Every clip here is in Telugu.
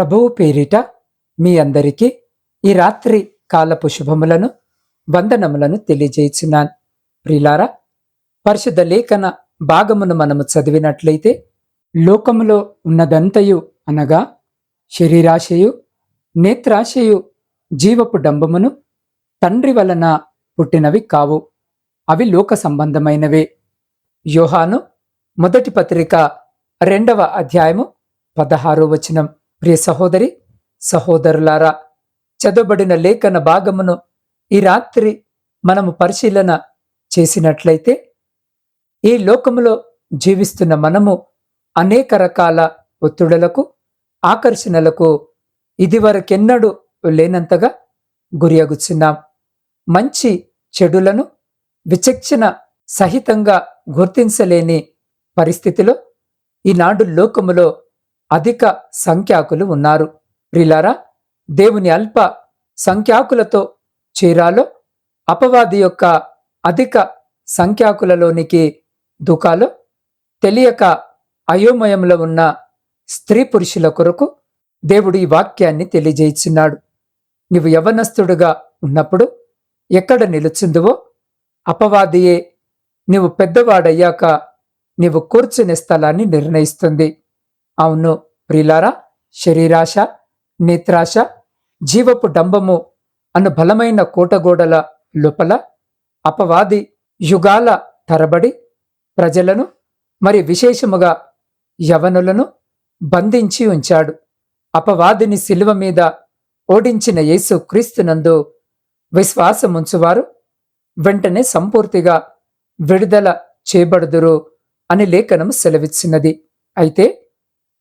ప్రభువు పేరిట మీ అందరికీ ఈ రాత్రి కాలపు శుభములను వందనములను తెలియజేయుచున్నాను. ప్రిలారా పరిశుద్ధ లేఖన భాగమును మనము చదివినట్లయితే లోకములో ఉన్నదంతయు అనగా శరీరాశయు నేత్రాశయు జీవపు డంబమును తండ్రి వలన పుట్టినవి కావు. అవి లోక సంబంధమైనవే. యోహాను మొదటి పత్రిక రెండవ అధ్యాయము పదహారో వచనం. ప్రియ సహోదరి సహోదరులారా చదవబడిన లేఖన భాగమును ఈ రాత్రి మనము పరిశీలన చేసినట్లయితే ఈ లోకములో జీవిస్తున్న మనము అనేక రకాల ఒత్తిడులకు ఆకర్షణలకు ఇదివరకెన్నడూ లేనంతగా గురియగుచున్నాం మంచి చెడులను విచక్షణ సహితంగా గుర్తించలేని పరిస్థితిలో ఈనాడు లోకములో అధిక సంఖ్యాకులు ఉన్నారు. ప్రిలారా దేవుని అల్ప సంఖ్యాకులతో చీరాలో అపవాది యొక్క అధిక సంఖ్యాకులలోనికి దుకాలో తెలియక అయోమయంలో ఉన్న స్త్రీ పురుషుల కొరకు దేవుడు ఈ వాక్యాన్ని తెలియజేయిచున్నాడు నీవు యవనస్తుడుగా ఉన్నప్పుడు ఎక్కడ నిలుచుందువో అపవాదియే నీవు పెద్దవాడయ్యాక నీవు కూర్చునే స్థలాన్ని నిర్ణయిస్తుంది. అవును ప్రిలారా శరీరాశ నేత్రాశ జీవపు డంబము అను బలమైన కోటగోడల లోపల అపవాది యుగాల తరబడి ప్రజలను మరి విశేషముగా యవనులను బంధించి ఉంచాడు. అపవాదిని శిలువ మీద ఓడించిన యేసు క్రీస్తునందు విశ్వాసముంచువారు వెంటనే సంపూర్తిగా విడుదల చేయబడుదురు అని లేఖనం సెలవిచ్చినది. అయితే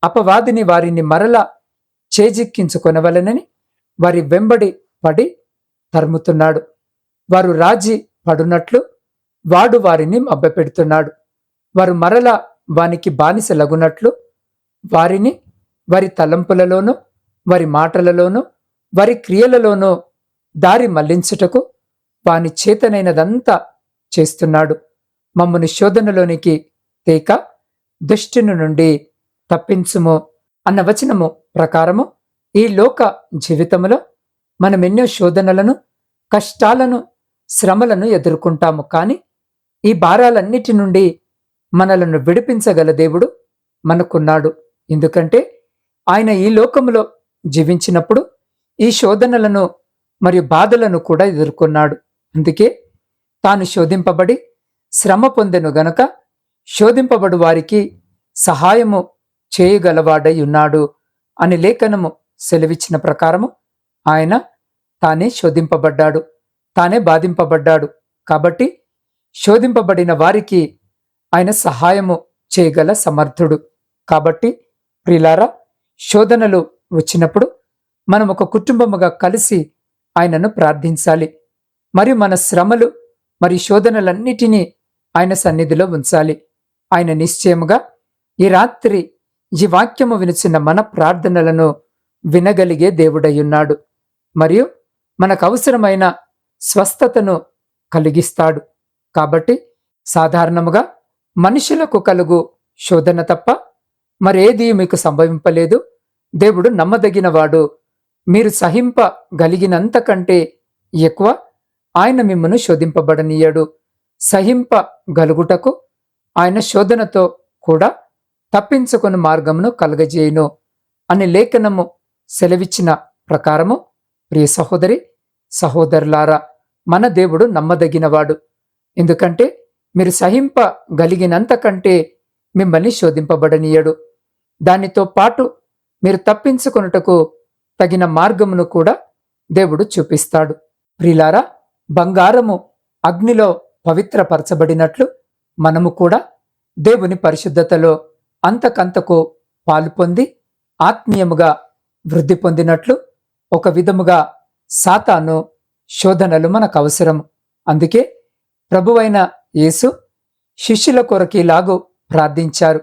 అపవాదిని వారిని మరల చేజిక్కించుకొనవలనని వారి వెంబడి పడి తరుముతున్నాడు. వారు రాజీ పడునట్లు వాడు వారిని మబ్బపెడుతున్నాడు వారు మరల వానికి బానిసలగునట్లు వారిని వారి తలంపులలోనూ వారి మాటలలోనూ వారి క్రియలలోనూ దారి మళ్ళించుటకు వాని చేతనైనదంతా చేస్తున్నాడు. మమ్మను శోధనలోనికి తేక దుష్టిని నుండి తప్పించుము అన్న వచనము ప్రకారము ఈ లోక జీవితములో మనం ఎన్నో శోధనలను కష్టాలను శ్రమలను ఎదుర్కొంటాము. కానీ ఈ భారాలన్నిటి నుండి మనలను విడిపించగల దేవుడు మనకున్నాడు. ఎందుకంటే ఆయన ఈ లోకములో జీవించినప్పుడు ఈ శోధనలను మరియు బాధలను కూడా ఎదుర్కొన్నాడు. అందుకే తాను శోధింపబడి శ్రమ పొందెను గనక శోధింపబడు వారికి సహాయము చేయగలవాడై ఉన్నాడు అని లేఖనము సెలవిచ్చిన ప్రకారము ఆయన తానే శోధింపబడ్డాడు తానే బాధింపబడ్డాడు. కాబట్టి శోధింపబడిన వారికి ఆయన సహాయము చేయగల సమర్థుడు. కాబట్టి ప్రిలారా శోధనలు వచ్చినప్పుడు మనం ఒక కుటుంబముగా కలిసి ఆయనను ప్రార్థించాలి. మరియు మన శ్రమలు మరి శోధనలన్నిటినీ ఆయన సన్నిధిలో ఉంచాలి. ఆయన నిశ్చయముగా ఈ రాత్రి ఈ వాక్యము వినిచిన మన ప్రార్థనలను వినగలిగే దేవుడయ్యున్నాడు. మరియు మనకు అవసరమైన స్వస్థతను కలిగిస్తాడు. కాబట్టి సాధారణముగా మనుషులకు కలుగు శోధన తప్ప మరేది మీకు సంభవింపలేదు. దేవుడు నమ్మదగినవాడు. మీరు సహింపగలిగినంతకంటే ఎక్కువ ఆయన మిమ్మను శోధింపబడనీయడు. సహింపగలుగుటకు ఆయన శోధనతో కూడా తప్పించుకుని మార్గమును కలగజేయును అని లేఖనము సెలవిచ్చిన ప్రకారము. ప్రియ సహోదరి సహోదరులారా మన దేవుడు నమ్మదగినవాడు. ఎందుకంటే మీరు సహింపగలిగినంతకంటే మిమ్మల్ని శోధింపబడనీయడు. దానితో పాటు మీరు తప్పించుకొనుటకు తగిన మార్గమును కూడా దేవుడు చూపిస్తాడు. ప్రిలారా బంగారము అగ్నిలో పవిత్రపరచబడినట్లు మనము కూడా దేవుని పరిశుద్ధతలో అంతకంతకు పాలు పొంది ఆత్మీయముగా వృద్ధి పొందినట్లు ఒక విధముగా సాతాను శోధనలు మనకు అవసరం. అందుకే ప్రభువైన యేసు శిష్యుల కొరకిలాగు ప్రార్థించారు.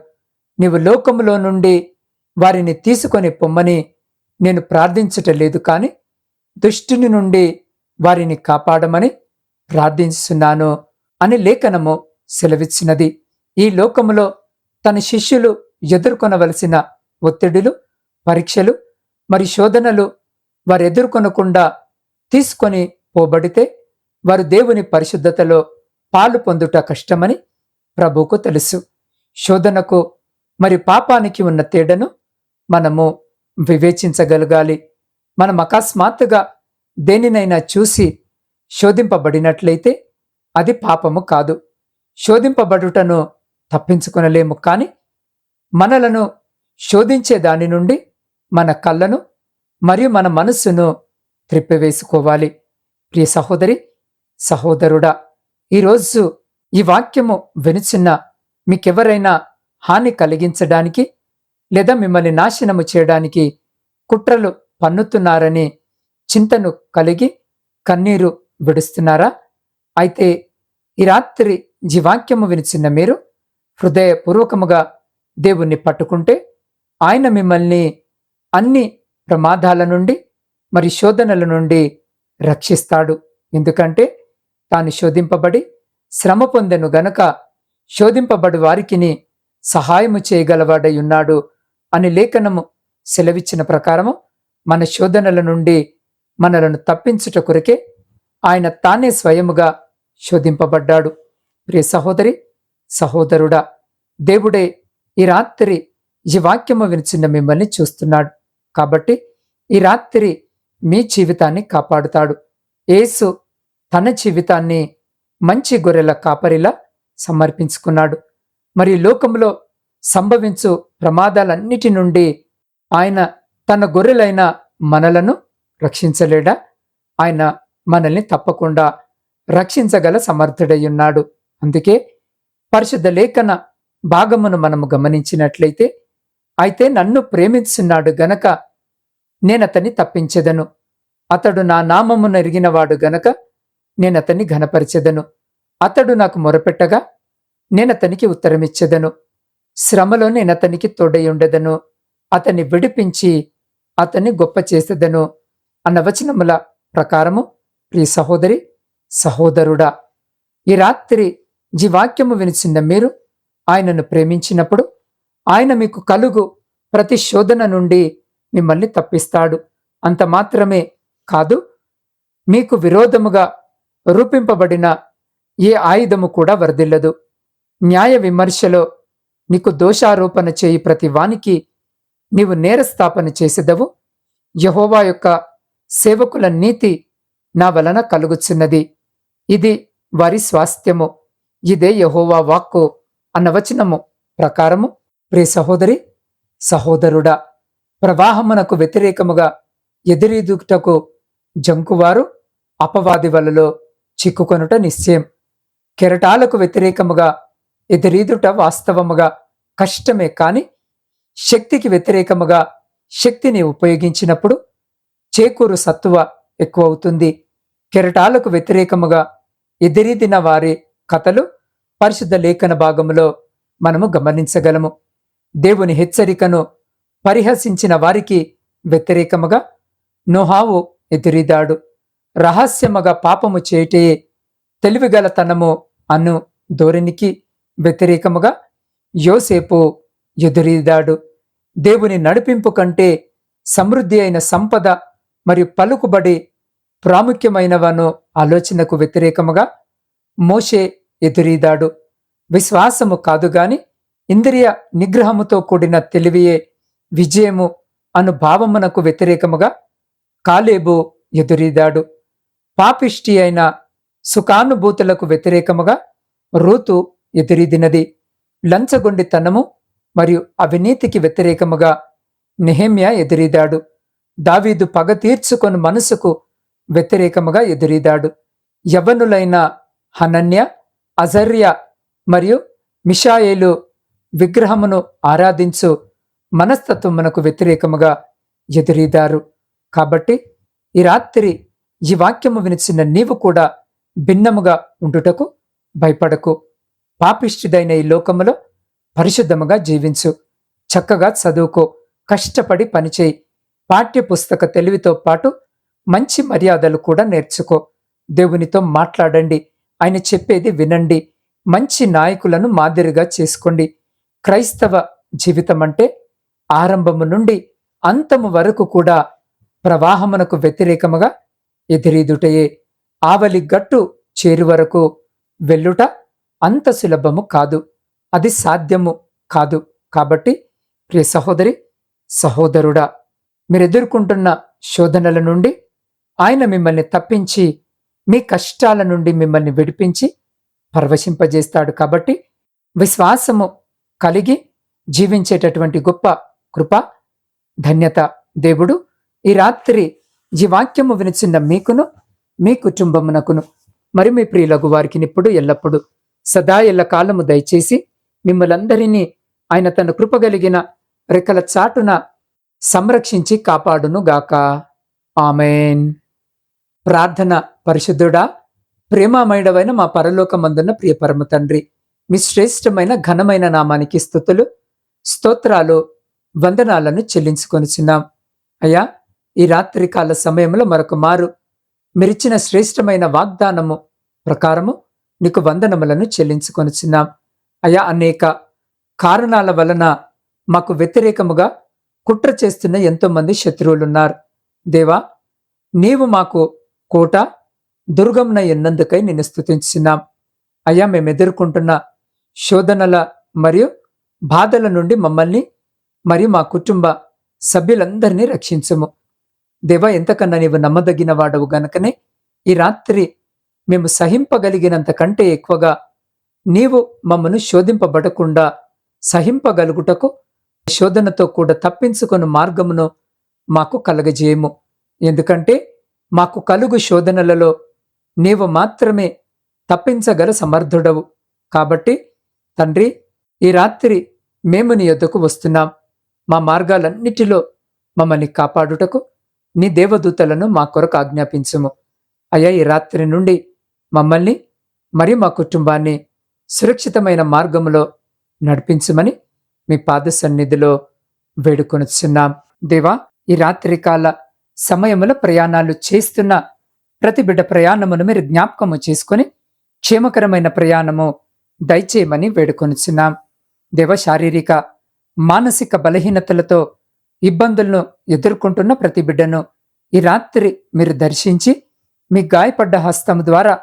నీవు లోకములో నుండి వారిని తీసుకొని పొమ్మని నేను ప్రార్థించటలేదు కానీ దుష్టుని నుండి వారిని కాపాడమని ప్రార్థిస్తున్నాను అని లేఖనము సెలవిచ్చినది. ఈ లోకములో తన శిష్యులు ఎదుర్కొనవలసిన ఒత్తిడులు పరీక్షలు మరి శోధనలు వారు ఎదుర్కొనకుండా తీసుకొని పోబడితే వారు దేవుని పరిశుద్ధతలో పాలు పొందుట కష్టమని ప్రభువుకు తెలుసు. శోధనకు మరి పాపానికి ఉన్న తేడను మనము వివేచించగలగాలి. మనం అకస్మాత్తుగా దేనినైనా చూసి శోధింపబడినట్లయితే అది పాపము కాదు. శోధింపబడుటను తప్పించుకొనలేము. కానీ మనలను శోధించే దాని నుండి మన కళ్ళను మరియు మన మనస్సును త్రిప్పివేసుకోవాలి. ప్రియ సహోదరి సహోదరుడా ఈరోజు ఈ వాక్యము వినుచున్న మీకెవరైనా హాని కలిగించడానికి లేదా మిమ్మల్ని నాశనము చేయడానికి కుట్రలు పన్నుతున్నారని చింతను కలిగి కన్నీరు విడుస్తున్నారా? అయితే ఈ రాత్రి జీవాక్యము వినిచిన్న మీరు హృదయపూర్వకముగా దేవుణ్ణి పట్టుకుంటే ఆయన మిమ్మల్ని అన్ని ప్రమాదాల నుండి మరి శోధనల నుండి రక్షిస్తాడు. ఎందుకంటే తాను శోధింపబడి శ్రమ పొందెను గనక శోధింపబడి వారికిని సహాయము చేయగలవాడై ఉన్నాడు అని లేఖనము సెలవిచ్చిన ప్రకారము మన శోధనల నుండి మనలను తప్పించుట కొరకే ఆయన తానే స్వయముగా శోధింపబడ్డాడు. ప్రియ సహోదరి సహోదరుడా దేవుడే ఈ రాత్రి ఈ వాక్యము వినిచిన మిమ్మల్ని చూస్తున్నాడు. కాబట్టి ఈ రాత్రి మీ జీవితాన్ని కాపాడుతాడు. యేసు తన జీవితాన్ని మంచి గొర్రెల కాపరిలా సమర్పించుకున్నాడు. మరి లోకంలో సంభవించు ప్రమాదాలన్నిటి నుండి ఆయన తన గొర్రెలైన మనలను రక్షించలేడా? ఆయన మనల్ని తప్పకుండా రక్షించగల సమర్థుడై ఉన్నాడు. అందుకే పరిశుద్ధ లేఖన భాగమును మనము గమనించినట్లయితే అయితే నన్ను ప్రేమించున్నాడు గనక నేనతన్ని తప్పించెదను. అతడు నా నామమును ఎరిగినవాడు గనక నేనతన్ని ఘనపరిచెదను. అతడు నాకు మొరపెట్టగా నేనతనికి ఉత్తరమిచ్చెదను. శ్రమలో నేనతనికి తోడయుండెదను. అతన్ని విడిపించి అతన్ని గొప్ప చేసేదను అన్న వచనముల ప్రకారము ప్రియ సహోదరి సహోదరుడా ఈ రాత్రి జీవాక్యము వినిచిన మీరు? ఆయనను ప్రేమించినప్పుడు ఆయన మీకు కలుగు ప్రతి శోధన నుండి మిమ్మల్ని తప్పిస్తాడు. అంత మాత్రమే కాదు మీకు విరోధముగా రూపింపబడిన ఏ ఆయుధము కూడా వర్ధిల్లదు న్యాయ విమర్శలో నీకు దోషారోపణ చేయి ప్రతి వానికి నీవు నేరస్థాపన చేసేదవు. యహోవా యొక్క సేవకుల నీతి నా వలన కలుగుచున్నది. ఇది వారి స్వాస్థ్యము. ఇదే యహోవా వాక్కు అన్న వచనము ప్రకారము. ప్రే సహోదరి సహోదరుడా ప్రవాహమునకు వ్యతిరేకముగా ఎదురీదుటకు జంకువారు అపవాది వలలో చిక్కుకొనుట నిశ్చయం. కెరటాలకు వ్యతిరేకముగా ఎదురీదుట వాస్తవముగా కష్టమే కాని శక్తికి వ్యతిరేకముగా శక్తిని ఉపయోగించినప్పుడు చేకూరు సత్తువ ఎక్కువవుతుంది. కెరటాలకు వ్యతిరేకముగా ఎదిరిదిన వారి కథలు పరిశుద్ధ లేఖన భాగములో మనము గమనించగలము. దేవుని హెచ్చరికను పరిహసించిన వారికి వ్యతిరేకముగా నోహావు ఎదురిదాడు. రహస్యముగా పాపము చేటే తెలివిగలతనము అను ధోరణికి వ్యతిరేకముగా యోసేపు ఎదురీదాడు. దేవుని నడిపింపు కంటే సమృద్ధి అయిన సంపద మరియు పలుకుబడి ప్రాముఖ్యమైనవను ఆలోచనకు వ్యతిరేకముగా మోషే ఎదురీదాడు. విశ్వాసము కాదు గాని ఇంద్రియ నిగ్రహముతో కూడిన తెలివియే విజయము అను భావమునకు వ్యతిరేకముగా కాలేబు ఎదురీదాడు. పాపిష్టి అయిన సుఖానుభూతులకు వ్యతిరేకముగా రూతు ఎదురీదినది. లంచగొండితనము మరియు అవినీతికి వ్యతిరేకముగా నెహమ్యా ఎదురీదాడు. దావీదు పగ తీర్చుకొని మనసుకు వ్యతిరేకముగా ఎదురీదాడు. యవనులైన హనన్య అజర్య మరియు మిషాయేలు విగ్రహమును ఆరాధించు మనస్తత్వమునకు వ్యతిరేకముగా ఎదురీదారు. కాబట్టి ఈ రాత్రి ఈ వాక్యము వినిచిన నీవు కూడా భిన్నముగా ఉండుటకు భయపడకు. పాపిష్టిదైన ఈ లోకములో పరిశుద్ధముగా జీవించు. చక్కగా చదువుకో. కష్టపడి పనిచేయి. పాఠ్య పుస్తక తెలివితో పాటు మంచి మర్యాదలు కూడా నేర్చుకో. దేవునితో మాట్లాడండి. ఆయన చెప్పేది వినండి. మంచి నాయకులను మాదిరిగా చేసుకోండి. క్రైస్తవ జీవితం అంటే ఆరంభము నుండి అంతము వరకు కూడా ప్రవాహమునకు వ్యతిరేకముగా ఎదిరీదుటయే. ఆవలి గట్టు చేరు వరకు వెళ్ళుట అంత సులభము కాదు. అది సాధ్యము కాదు. కాబట్టి ప్రియ సహోదరి సహోదరుడా మీరు ఎదుర్కొంటున్న శోధనల నుండి ఆయన మిమ్మల్ని తప్పించి మీ కష్టాల నుండి మిమ్మల్ని విడిపించి పరవశింపజేస్తాడు కాబట్టి విశ్వాసము కలిగి జీవించేటటువంటి గొప్ప కృప ధన్యత దేవుడు ఈ రాత్రి ఈ వాక్యము వినిచిన్న మీకును మీ కుటుంబమునకును మరి మీ ప్రియులకు వారికి ఇప్పుడు ఎల్లప్పుడు సదా ఎల్ల కాలము దయచేసి మిమ్మలందరినీ ఆయన తన కృపగలిగిన రెక్కల చాటున సంరక్షించి కాపాడును గాక ఆమెన్. ప్రార్థన పరిశుద్ధుడా ప్రేమామయుడవైన మా పరలోకమందున్న ప్రియ పరమ తండ్రి మీ శ్రేష్టమైన ఘనమైన నామానికి స్థుతులు స్తోత్రాలు వందనాలను చెల్లించుకొనిచున్నాం. అయ్యా ఈ రాత్రికాల సమయంలో మరొక మారు మీరిచ్చిన శ్రేష్టమైన వాగ్దానము ప్రకారము నీకు వందనములను చెల్లించుకొనిచున్నాం. అయా అనేక కారణాల వలన మాకు వ్యతిరేకముగా కుట్ర చేస్తున్న ఎంతోమంది శత్రువులున్నారు. దేవా నీవు మాకు కోట దుర్గంన ఎన్నందుకై నిన్ను స్థుతించున్నాం అయ్యా మేము ఎదుర్కొంటున్న శోధనల మరియు బాధల నుండి మమ్మల్ని మరియు మా కుటుంబ సభ్యులందరినీ రక్షించము. దేవా ఎంతకన్నా నీవు నమ్మదగిన వాడవు గనుకనే. ఈ రాత్రి మేము సహింపగలిగినంత కంటే ఎక్కువగా నీవు మమ్మను శోధింపబడకుండా సహింపగలుగుటకు శోధనతో కూడా తప్పించుకొని మార్గమును మాకు కలగజేయము. ఎందుకంటే మాకు కలుగు శోధనలలో నీవు మాత్రమే తప్పించగల సమర్థుడవు. కాబట్టి తండ్రి ఈ రాత్రి మేము నీ యొద్దకు వస్తున్నాం. మా మార్గాలన్నిటిలో మమ్మల్ని కాపాడుటకు నీ దేవదూతలను మా కొరకు ఆజ్ఞాపించుము. అయ్యా ఈ రాత్రి నుండి మమ్మల్ని మరియు మా కుటుంబాన్ని సురక్షితమైన మార్గములో నడిపించమని మీ పాద సన్నిధిలో వేడుకొనుచున్నాం. దేవా ఈ రాత్రికాల సమయములో ప్రయాణాలు చేస్తున్న ప్రతి బిడ్డ ప్రయాణమును మీరు జ్ఞాపకము చేసుకుని క్షేమకరమైన ప్రయాణము దయచేయమని వేడుకొనుచున్నాం. దేవ శారీరక మానసిక బలహీనతలతో ఇబ్బందులను ఎదుర్కొంటున్న ప్రతి బిడ్డను ఈ రాత్రి మీరు దర్శించి మీ గాయపడ్డ హస్తం ద్వారా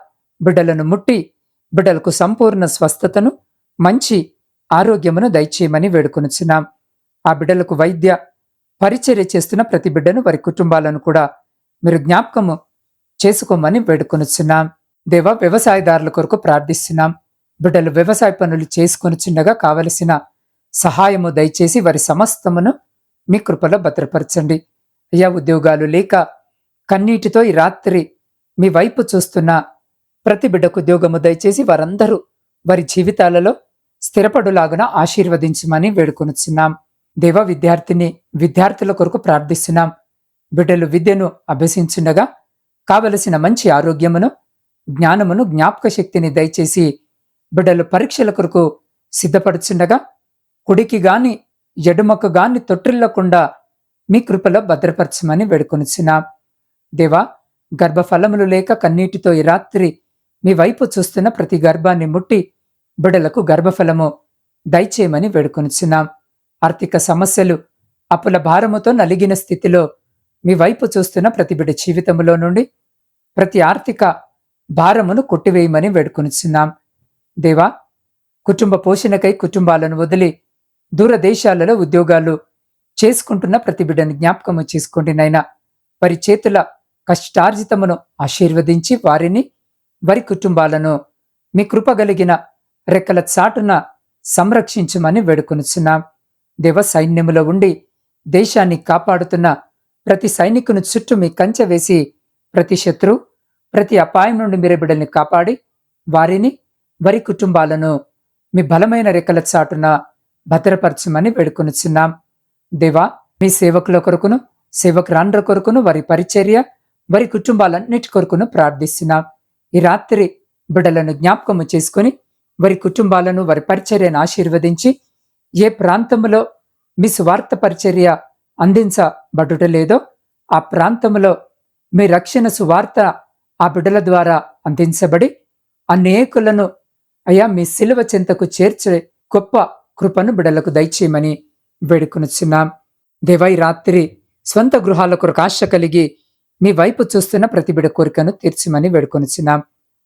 బిడ్డలను ముట్టి బిడ్డలకు సంపూర్ణ స్వస్థతను మంచి ఆరోగ్యమును దయచేయమని వేడుకొనుచున్నాం. ఆ బిడ్డలకు వైద్య పరిచర్య చేస్తున్న ప్రతి బిడ్డను వారి కుటుంబాలను కూడా మీరు జ్ఞాపకము చేసుకోమని వేడుకొనుచున్నాం. దేవ వ్యవసాయదారుల కొరకు ప్రార్థిస్తున్నాం. బిడ్డలు వ్యవసాయ పనులు చేసుకొని చిన్నగా కావలసిన సహాయము దయచేసి వారి సమస్తమును మీ కృపలో భద్రపరచండి. అయ్యా ఉద్యోగాలు లేక కన్నీటితో ఈ రాత్రి మీ వైపు చూస్తున్న ప్రతి బిడ్డకు ఉద్యోగము దయచేసి వారందరూ వారి జీవితాలలో స్థిరపడులాగున ఆశీర్వదించమని వేడుకొనుచున్నాం. దేవ విద్యార్థిని విద్యార్థుల కొరకు ప్రార్థిస్తున్నాం. బిడ్డలు విద్యను అభ్యసించుండగా కావలసిన మంచి ఆరోగ్యమును జ్ఞానమును జ్ఞాపక శక్తిని దయచేసి బిడ్డలు పరీక్షల కొరకు సిద్ధపడుచుండగా కుడికి గాని ఎడుమకు గాని తొట్టిల్లకుండా మీ కృపలో భద్రపరచమని వేడుకొనిచున్నాం. దేవా గర్భఫలములు లేక కన్నీటితో ఈ రాత్రి మీ వైపు చూస్తున్న ప్రతి గర్భాన్ని ముట్టి బిడలకు గర్భఫలము దయచేయమని వేడుకొనిచున్నాం. ఆర్థిక సమస్యలు అప్పుల భారముతో నలిగిన స్థితిలో మీ వైపు చూస్తున్న ప్రతి బిడ్డ జీవితంలో నుండి ప్రతి ఆర్థిక భారమును కొట్టివేయమని వేడుకొనిచున్నాం. దేవా కుటుంబ పోషణకై కుటుంబాలను వదిలి దూరదేశాలలో ఉద్యోగాలు చేసుకుంటున్న ప్రతిబిడని జ్ఞాపకము చేసుకోండి నైనా వారి చేతుల కష్టార్జితమును ఆశీర్వదించి వారిని వారి కుటుంబాలను మీ కృపగలిగిన రెక్కల చాటున సంరక్షించమని వేడుకొనుచున్నాం. దేవసైన్యములో ఉండి దేశాన్ని కాపాడుతున్న ప్రతి సైనికుని చుట్టూ మీ కంచె వేసి ప్రతి శత్రు ప్రతి అపాయం నుండి మీరు బిడ్డల్ని కాపాడి వారిని వారి కుటుంబాలను మీ బలమైన రెక్కల చాటున భద్రపరచమని వేడుకొనిచున్నాం. దేవా మీ సేవకుల కొరకును సేవకురాండ్ర కొరకును వారి పరిచర్య వారి కుటుంబాలన్నిటి కొరకును ప్రార్థిస్తున్నాం. ఈ రాత్రి బిడ్డలను జ్ఞాపకము చేసుకుని వారి కుటుంబాలను వారి పరిచర్యను ఆశీర్వదించి ఏ ప్రాంతంలో మీ స్వార్థ పరిచర్య అందించబడుట లేదో ఆ ప్రాంతంలో మీ రక్షణ సువార్త ఆ బిడ్డల ద్వారా అందించబడి అనేకులను అయా మీ శిలువ చెంతకు చేర్చే గొప్ప కృపను బిడలకు దయచేయమని వేడుకొనుచున్నాం. దేవై రాత్రి స్వంత గృహాల ఆశ కలిగి మీ వైపు చూస్తున్న ప్రతి బిడ కోరికను తీర్చమని వేడుకొనిచున్నాం.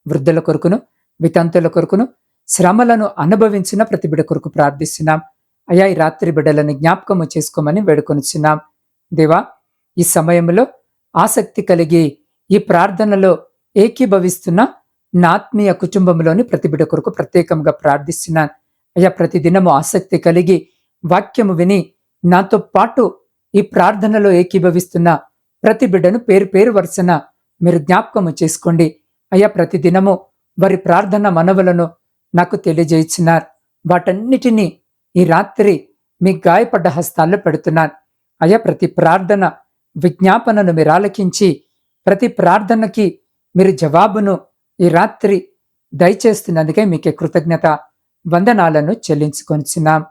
వృద్ధుల కొరకును వితంతుల కొరకును శ్రమలను అనుభవించిన ప్రతి బిడ కొరకు ప్రార్థిస్తున్నాం. అయా ఈ రాత్రి బిడ్డలను జ్ఞాపకము చేసుకోమని వేడుకొనిచున్నాం. దేవా ఈ సమయంలో ఆసక్తి కలిగి ఈ ప్రార్థనలో ఏకీభవిస్తున్న నా ఆత్మీయ కుటుంబంలోని ప్రతి బిడ్డ కొరకు ప్రత్యేకంగా ప్రార్థిస్తున్నాను. అయ్యా ప్రతి దినము ఆసక్తి కలిగి వాక్యము విని నాతో పాటు ఈ ప్రార్థనలో ఏకీభవిస్తున్న ప్రతి బిడ్డను పేరు పేరు వరుసన మీరు జ్ఞాపకము చేసుకోండి. అయ్యా ప్రతి దినము వారి ప్రార్థన మనవులను నాకు తెలియజేయించినారు వాటన్నిటినీ ఈ రాత్రి మీ గాయపడ్డ హస్తాల్లో పెడుతున్నాను. అయ్యా ప్రతి ప్రార్థన విజ్ఞాపనను మీరు ఆలకించి ప్రతి ప్రార్థనకి మీరు జవాబును ఈ రాత్రి దయచేస్తున్నందుకే మీకే కృతజ్ఞత వందనాలను చెల్లించుకొనిచున్నాం.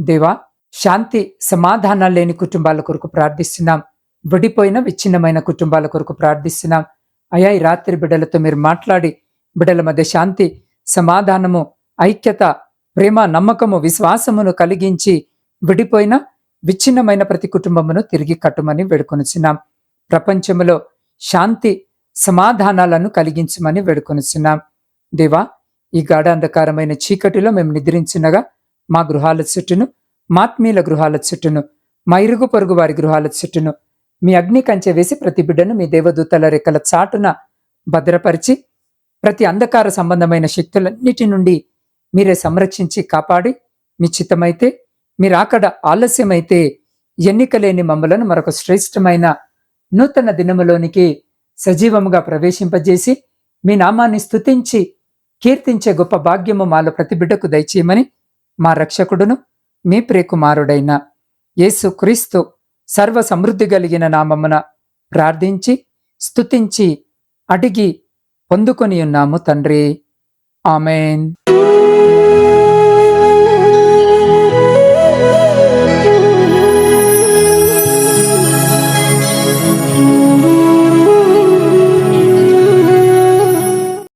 దేవా శాంతి సమాధానాలు లేని కుటుంబాల కొరకు ప్రార్థిస్తున్నాం. విడిపోయిన విచ్ఛిన్నమైన కుటుంబాల కొరకు ప్రార్థిస్తున్నాం. అయా ఈ రాత్రి బిడ్డలతో మీరు మాట్లాడి బిడ్డల మధ్య శాంతి సమాధానము ఐక్యత ప్రేమ నమ్మకము విశ్వాసమును కలిగించి విడిపోయిన విచ్ఛిన్నమైన ప్రతి కుటుంబమును తిరిగి కట్టుమని వేడుకొనిచున్నాం. ప్రపంచములో శాంతి సమాధానాలను కలిగించమని వేడుకొనిచున్నాం. దేవా ఈ గాఢ అంధకారమైన చీకటిలో మేము నిద్రించినగా మా గృహాల చుట్టూను మాత్మీయుల గృహాల చుట్టూను మా ఇరుగు పొరుగు వారి గృహాల చుట్టూను మీ అగ్ని కంచె వేసి ప్రతి బిడ్డను మీ దేవదూతల రెక్కల చాటున భద్రపరిచి ప్రతి అంధకార సంబంధమైన శక్తులన్నిటి నుండి మీరే సంరక్షించి కాపాడి మీ చిత్తమైతే మీరు అక్కడ ఆలస్యమైతే ఎన్నికలేని మమ్మలను మరొక శ్రేష్టమైన నూతన దినములోనికి సజీవముగా ప్రవేశింపజేసి మీ నామాన్ని స్థుతించి కీర్తించే గొప్ప భాగ్యము మాలో ప్రతి బిడ్డకు దయచేయమని మా రక్షకుడును మీ ప్రియకుమారుడైన యేసు క్రీస్తు సర్వ సమృద్ధి కలిగిన నామమున ప్రార్థించి స్థుతించి అడిగి పొందుకొని ఉన్నాము తండ్రి. ఆమెన్.